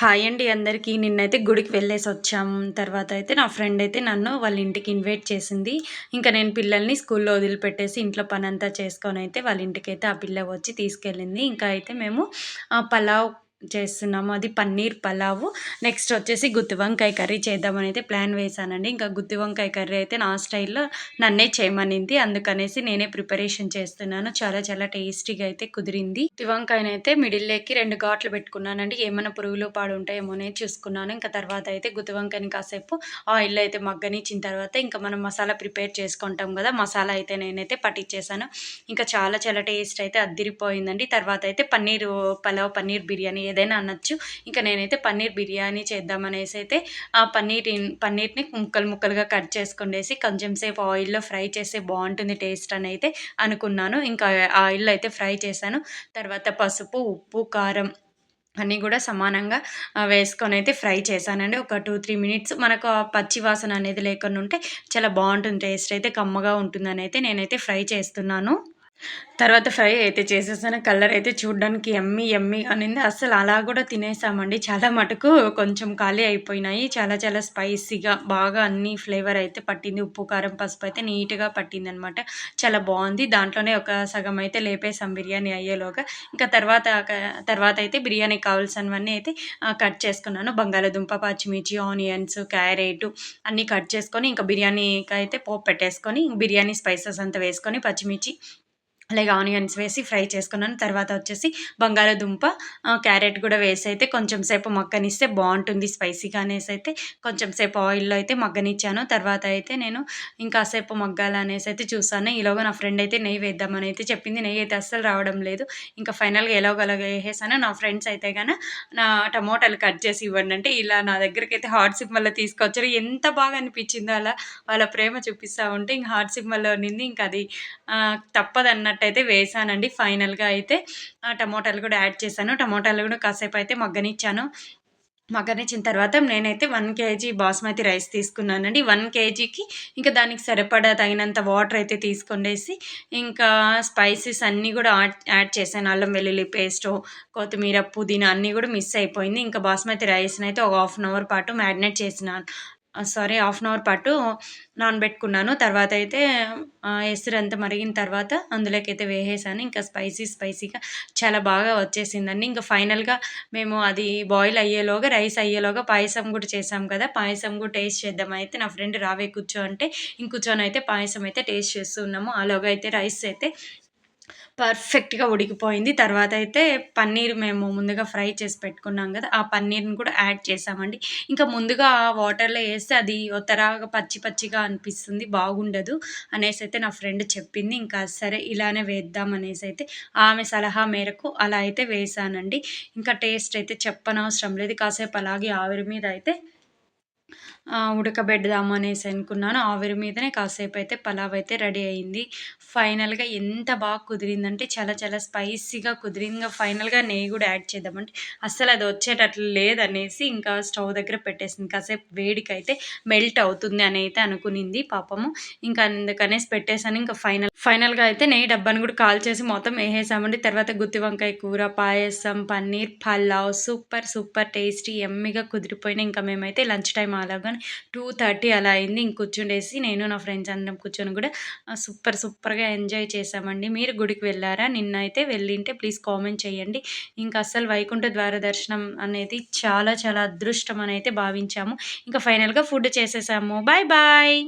Hi అండి అందరికీ. నిన్నైతే గుడికి వెళ్ళేసి వచ్చాం. తర్వాత అయితే నా ఫ్రెండ్ అయితే నన్ను వాళ్ళ ఇంటికి ఇన్వైట్ చేసింది. ఇంకా నేను పిల్లల్ని స్కూల్లో వదిలిపెట్టేసి ఇంట్లో పని అంతా చేసుకొని అయితే వాళ్ళ ఇంటికి అయితే ఆ పిల్ల వచ్చి తీసుకెళ్ళింది. ఇంకా అయితే మేము ఆ పలావ్ చేస్తున్నాము. అది పన్నీర్ పలావు. నెక్స్ట్ వచ్చేసి గుత్తి వంకాయ కర్రీ చేద్దామని అయితే ప్లాన్ వేశానండి. ఇంకా గుత్తి వంకాయ కర్రీ అయితే నా స్టైల్లో నన్నే చేయమనింది. అందుకనేసి నేనే ప్రిపరేషన్ చేస్తున్నాను. చాలా చాలా టేస్టీగా అయితే కుదిరింది. గుత్తి వంకాయనైతే మిడిల్లోకి రెండు ఘాట్లు పెట్టుకున్నానండి. ఏమైనా పురుగులు పాడు ఉంటాయేమో చూసుకున్నాను. ఇంకా తర్వాత అయితే గుత్తి వంకాయని కాసేపు ఆయిల్ అయితే మగ్గనిచ్చిన తర్వాత ఇంకా మనం మసాలా ప్రిపేర్ చేసుకుంటాం కదా మసాలా అయితే నేనైతే పట్టించేసాను ఇంకా చాలా చాలా టేస్ట్ అయితే అద్దిరిపోయిందండి. తర్వాత అయితే పన్నీర్ పలావ్ పన్నీర్ బిర్యానీ ఏదైనా అనొచ్చు. ఇంకా నేనైతే పన్నీర్ బిర్యానీ చేద్దామనేసి అయితే ఆ పన్నీర్ పన్నీర్ని ముక్కలు ముక్కలుగా కట్ చేసుకునేసి కొంచెం సేపు ఆయిల్లో ఫ్రై చేస్తే బాగుంటుంది టేస్ట్ అని అయితే అనుకున్నాను. ఇంకా ఆయిల్లో అయితే ఫ్రై చేశాను. తర్వాత పసుపు ఉప్పు కారం అన్నీ కూడా సమానంగా వేసుకొని అయితే ఫ్రై చేశానండి. ఒక టూ త్రీ మినిట్స్ మనకు పచ్చి వాసన అనేది లేకుండా ఉంటే చాలా బాగుంటుంది టేస్ట్ అయితే కమ్మగా ఉంటుందని అయితే నేనైతే ఫ్రై చేస్తున్నాను. తర్వాత ఫ్రై అయితే చేసేసాను. కలర్ అయితే చూడడానికి ఎమ్మి ఎమ్మి అనింది. అసలు అలా కూడా తినేసామండి. చాలా మటుకు కొంచెం ఖాళీ అయిపోయినాయి. చాలా చాలా స్పైసీగా బాగా అన్ని ఫ్లేవర్ అయితే పట్టింది. ఉప్పు కారం పసుపు అయితే నీట్గా పట్టింది అనమాట చాలా బాగుంది. దాంట్లోనే ఒక సగం అయితే లేపేసాం బిర్యానీ అయ్యేలోగా. ఇంకా తర్వాత తర్వాత అయితే బిర్యానీ కావాల్సినవన్నీ అయితే కట్ చేసుకున్నాను. బంగాళదుంప పచ్చిమిర్చి ఆనియన్స్ క్యారెట్ అన్నీ కట్ చేసుకొని ఇంకా బిర్యానీకి అయితే పోపు పెట్టేసుకొని బిర్యానీ స్పైసెస్ అంతా వేసుకొని పచ్చిమిర్చి అలాగే ఆనియన్స్ వేసి ఫ్రై చేసుకున్నాను. తర్వాత వచ్చేసి బంగాళదుంప క్యారెట్ కూడా వేసి అయితే కొంచెం సేపు మగ్గనిస్తే బాగుంటుంది. స్పైసీగా అనేసి అయితే కొంచెం సేపు ఆయిల్లో అయితే మగ్గనిచ్చాను. తర్వాత అయితే నేను ఇంకాసేపు మగ్గాలనేసి అయితే చూసాను. ఈలోగా నా ఫ్రెండ్ అయితే నెయ్యి వేద్దామని అయితే చెప్పింది. నెయ్యి అయితే అస్సలు రావడం లేదు. ఇంకా ఫైనల్గా ఎలాగోలాగా వేసేసాను. నా ఫ్రెండ్స్ అయితే కానీ నా టమోటాలు కట్ చేసి ఇవ్వండి అంటే ఇలా నా దగ్గరికి అయితే హాట్ సిమ్మల్లో తీసుకొచ్చారు. ఎంత బాగా అనిపించిందో అలా వాళ్ళ ప్రేమ చూపిస్తూ ఉంటే ఇంక హాట్ సిమ్మల్లో నింది. ఉన్నింది ఇంకా అది తప్పదన్నట్టు అయితే వేసానండి. ఫైనల్గా అయితే టమోటాలు కూడా యాడ్ చేశాను. టమోటాలు కూడా కాసేపు అయితే మగ్గనిచ్చాను. మగ్గనిచ్చిన తర్వాత నేనైతే వన్ కేజీ బాస్మతి రైస్ తీసుకున్నానండి. వన్ కేజీకి ఇంకా దానికి సరిపడా తగినంత వాటర్ అయితే తీసుకొనేసి ఇంకా స్పైసెస్ అన్నీ కూడా యాడ్ చేశాను. అల్లం వెల్లుల్లి పేస్ట్ కొత్తిమీర పుదీనా అన్నీ కూడా మిస్ అయిపోయింది. ఇంకా బాస్మతి రైస్ని అయితే ఒక హాఫ్ అన్ అవర్ పాటు మ్యారినేట్ చేసినాను సారీ హాఫ్ అన్ అవర్ పాటు నానబెట్టుకున్నాను. తర్వాత అయితే ఎసురు అంతా మరిగిన తర్వాత అందులోకి అయితే వేసేసాను. ఇంకా స్పైసీ స్పైసీగా చాలా బాగా వచ్చేసిందండి. ఇంకా ఫైనల్గా మేము అది బాయిల్ అయ్యేలోగా రైస్ అయ్యేలోగా పాయసం కూడా చేసాం కదా. పాయసం కూడా టేస్ట్ చేద్దాం అయితే నా ఫ్రెండ్ రావే కూర్చో అంటే ఇంకూర్చొని అయితే పాయసం అయితే టేస్ట్ చేస్తున్నాము. అలాగా అయితే రైస్ అయితే పర్ఫెక్ట్గా ఉడికిపోయింది. తర్వాత అయితే పన్నీర్ మేము ముందుగా ఫ్రై చేసి పెట్టుకున్నాం కదా ఆ పన్నీర్ని కూడా యాడ్ చేసామండి. ఇంకా ముందుగా వాటర్లో వేస్తే అది ఒత్తరాగా పచ్చి పచ్చిగా అనిపిస్తుంది బాగుండదు అనేసి అయితే నా ఫ్రెండ్ చెప్పింది. ఇంకా సరే ఇలానే వేద్దాం అనేసి అయితే ఆమె సలహా మేరకు అలా అయితే వేసానండి. ఇంకా టేస్ట్ అయితే చెప్పనవసరం లేదు. కాసేపు అలాగే ఆవిరి మీద అయితే ఉడకబెడదాము అనేసి అనుకున్నాను. ఆవిరి మీదనే కాసేపు అయితే పలావ్ అయితే రెడీ అయింది. ఫైనల్గా ఎంత బాగా కుదిరిందంటే చాలా చాలా స్పైసీగా కుదిరింది. ఫైనల్గా నెయ్యి కూడా యాడ్ చేద్దామంటే అస్సలు అది వచ్చేటట్లు లేదనేసి ఇంకా స్టవ్ దగ్గర పెట్టేసింది. కాసేపు వేడికైతే మెల్ట్ అవుతుంది అని అయితే అనుకునింది పాపము. ఇంకా అందుకనేసి పెట్టేశాను. ఇంకా ఫైనల్ ఫైనల్గా అయితే నెయ్యి డబ్బాను కూడా కాల్ చేసి మొత్తం వేసేసామండి. తర్వాత గుత్తి వంకాయ కూర payasam paneer pulao super super tasty ఎమ్మిగా కుదిరిపోయినా ఇంకా మేమైతే లంచ్ టైం అలాగా టూ థర్టీ అలా అయింది. ఇంక కూర్చుండేసి నేను నా ఫ్రెండ్స్ అందరం కూర్చొని కూడా సూపర్ సూపర్గా ఎంజాయ్ చేసామండి. మీరు గుడికి వెళ్ళారా? నిన్న అయితే వెళ్ళింటే ప్లీజ్ కామెంట్ చేయండి. ఇంకా అస్సలు వైకుంఠ ద్వార దర్శనం అనేది చాలా చాలా అదృష్టం అని అయితే భావించాము. ఇంకా ఫైనల్గా ఫుడ్ చేసేసాము. Bye bye!